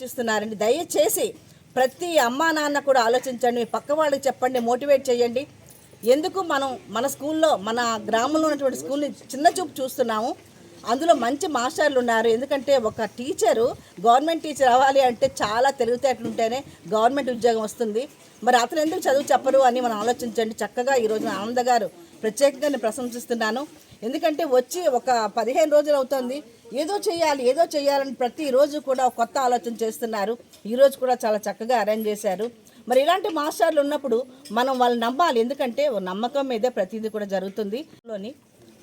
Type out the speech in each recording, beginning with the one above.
ఆలోచిస్తున్నారండి. దయచేసి ప్రతి అమ్మా నాన్న కూడా ఆలోచించండి. మీ పక్క వాళ్ళకి చెప్పండి మోటివేట్ చేయండి. ఎందుకు మనం మన స్కూల్లో మన గ్రామంలో ఉన్నటువంటి స్కూల్ని చిన్న చూపు చూస్తున్నాము. అందులో మంచి మాస్టర్లు ఉన్నారు. ఎందుకంటే ఒక టీచరు గవర్నమెంట్ టీచర్ అవ్వాలి అంటే చాలా తెలివితేటలు ఉంటేనే గవర్నమెంట్ ఉద్యోగం వస్తుంది. మరి అతను ఎందుకు చదువు చెప్పరు అని మనం ఆలోచించండి. చక్కగా ఈరోజు ఆనంద గారు ప్రత్యేకంగా నేను ప్రశంసిస్తున్నాను. ఎందుకంటే వచ్చి ఒక పదిహేను రోజులు అవుతుంది. ఏదో చేయాలి ఏదో చేయాలని ప్రతిరోజు కూడా కొత్త ఆలోచన చేస్తున్నారు. ఈరోజు కూడా చాలా చక్కగా అరేంజ్ చేశారు. మరి ఇలాంటి మాస్టర్లు ఉన్నప్పుడు మనం వాళ్ళని నమ్మాలి. ఎందుకంటే నమ్మకం మీదే ప్రతిదీ కూడా జరుగుతుంది. లోని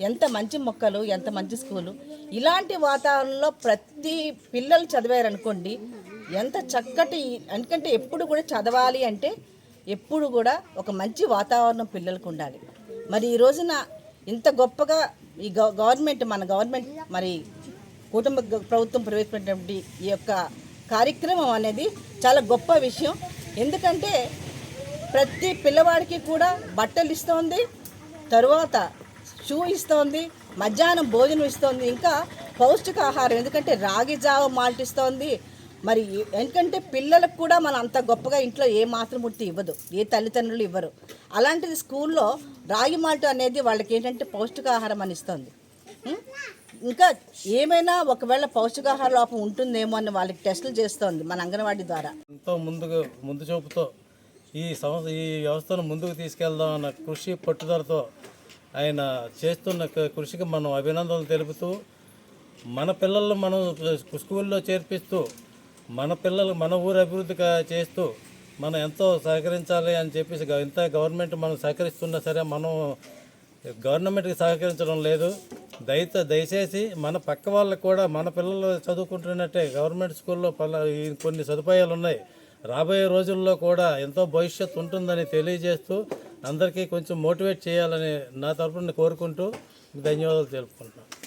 ఎంత మంచి మొక్కలు ఎంత మంచి స్కూలు. ఇలాంటి వాతావరణంలో ప్రతి పిల్లలు చదివారనుకోండి ఎంత చక్కటి ఎందుకంటే ఎప్పుడు కూడా చదవాలి అంటే ఎప్పుడు కూడా ఒక మంచి వాతావరణం పిల్లలకు ఉండాలి. మరి ఈ రోజున ఇంత గొప్పగా ఈ గవ- గవర్నమెంట్ మన గవర్నమెంట్ మరి కుటుంబ ప్రభుత్వం ప్రవేశపెట్టినటువంటి ఈ యొక్క కార్యక్రమం అనేది చాలా గొప్ప విషయం. ఎందుకంటే ప్రతి పిల్లవాడికి కూడా బట్టలు ఇస్తోంది తరువాత షూ ఇస్తోంది మధ్యాహ్నం భోజనం ఇస్తోంది ఇంకా పౌష్టికాహారం. ఎందుకంటే రాగి జావ మాల్ట్ ఇస్తోంది మరి ఎందుకంటే పిల్లలకు కూడా మనం అంత గొప్పగా ఇంట్లో ఏ మాత్రం పుట్టి ఇవ్వదు ఏ తల్లిదండ్రులు ఇవ్వరు. అలాంటిది స్కూల్లో రాగి మాల్ట్ అనేది వాళ్ళకి ఏంటంటే పౌష్టికాహారం అని ఇస్తుంది. ఇంకా ఏమైనా ఒకవేళ పౌష్టికాహార లోపం ఉంటుందేమో అని వాళ్ళకి టెస్టులు చేస్తోంది మన అంగన్వాడీ ద్వారా. ఎంతో ముందుగా ముందు చూపుతో ఈ సంస్థ ఈ వ్యవస్థను ముందుకు తీసుకెళ్దాం అన్న కృషి పట్టుదలతో ఆయన చేస్తున్న కృషికి మనం అభినందనలు తెలుపుతూ మన పిల్లలను మనం స్కూల్లో చేర్పిస్తూ మన పిల్లలు మన ఊరు అభివృద్ధి చేస్తూ మనం ఎంతో సహకరించాలి అని చెప్పేసి ఇంత గవర్నమెంట్ మనం సహకరిస్తున్నా సరే మనం గవర్నమెంట్కి సహకరించడం లేదు. దయతో దయచేసి మన పక్క వాళ్ళకు కూడా మన పిల్లలు చదువుకుంటున్నట్టే గవర్నమెంట్ స్కూల్లో పల ఈ కొన్ని సదుపాయాలు ఉన్నాయి. రాబోయే రోజుల్లో కూడా ఎంతో భవిష్యత్తు ఉంటుందని తెలియజేస్తూ అందరికీ కొంచెం మోటివేట్ చేయాలని నా తరపున కోరుకుంటూ ధన్యవాదాలు తెలుపుకుంటున్నాను.